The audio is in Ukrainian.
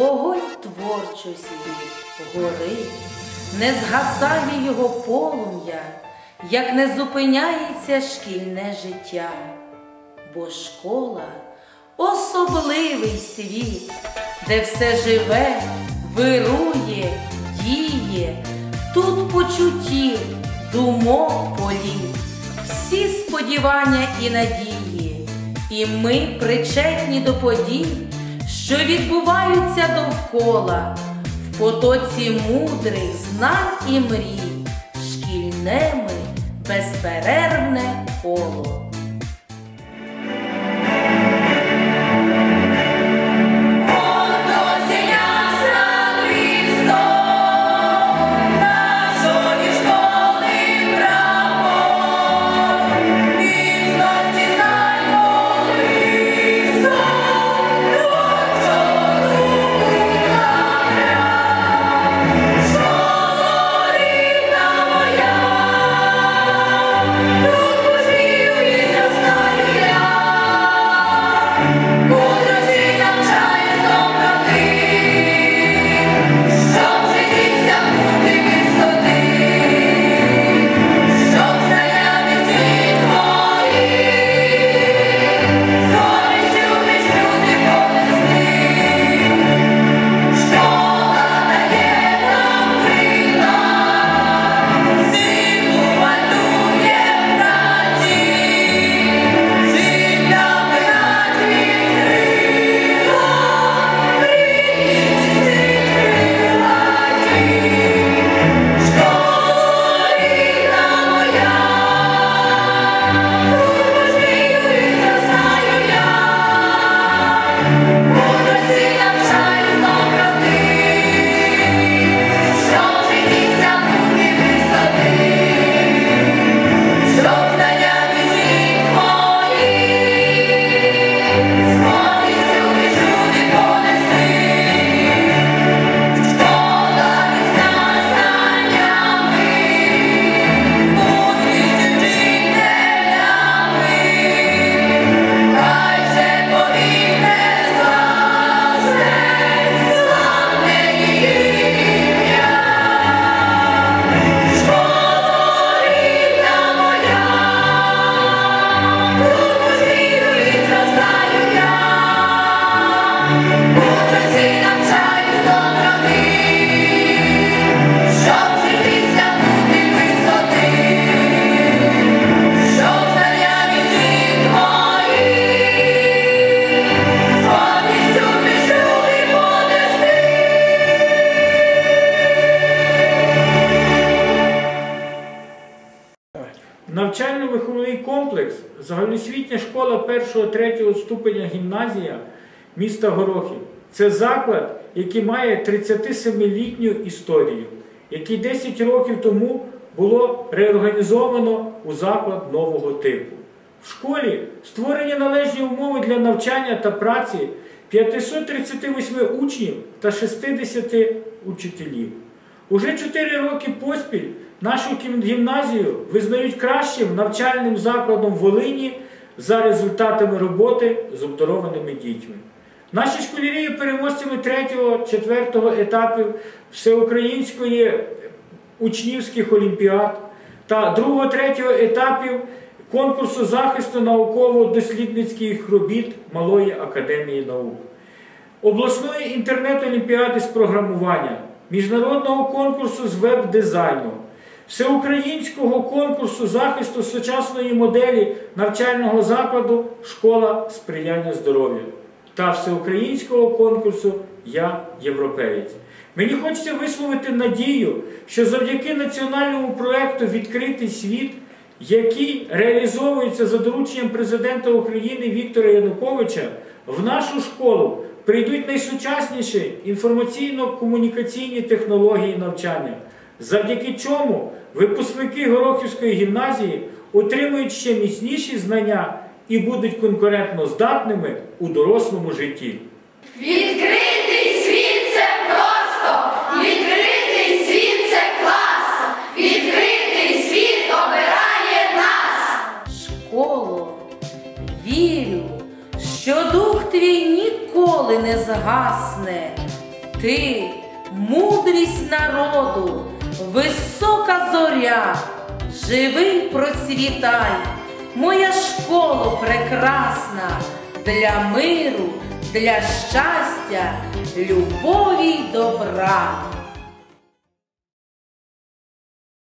вогонь творчості горить, не згасає його полум'я, як не зупиняється шкільне життя, бо школа особливий світ, де все живе, вирує, діє, тут почуттів, думок політ, всі сподівання і надії, і ми причетні до подій, що відбуваються довкола, в потоці мудрих знань і мрій, шкільне ми безперервне коло. Навчально-виховний комплекс загальноосвітня школа 1-3 ступеня гімназія міста Горохів. Це заклад, який має 37-літню історію, який 10 років тому було реорганізовано у заклад нового типу. В школі створені належні умови для навчання та праці 538 учнів та 60 учителів. Уже 4 роки поспіль нашу гімназію визнають кращим навчальним закладом Волині за результатами роботи з обдарованими дітьми. Наші школярі є переможцями 3-4 етапів всеукраїнської учнівських олімпіад та 2-3 етапів конкурсу захисту науково-дослідницьких робіт Малої академії наук обласної інтернет-олімпіади з програмування, міжнародного конкурсу з веб-дизайну, всеукраїнського конкурсу захисту сучасної моделі навчального закладу Школа сприяння здоров'ю та всеукраїнського конкурсу Я європеєць. Мені хочеться висловити надію, що завдяки національному проекту Відкритий світ, який реалізовується за дорученням президента України Віктора Януковича, в нашу школу прийдуть найсучасніші інформаційно-комунікаційні технології навчання, завдяки чому випускники Горохівської гімназії отримують ще міцніші знання і будуть конкурентно здатними у дорослому житті. Відкритий світ це просто, відкритий світ це клас, відкритий світ обирає нас. школу, вірю, що дух твій ніколи не згасне, Ти мудрість народу, висока зоря, живий процвітай, моя школа прекрасна для миру, для щастя, любові й добра.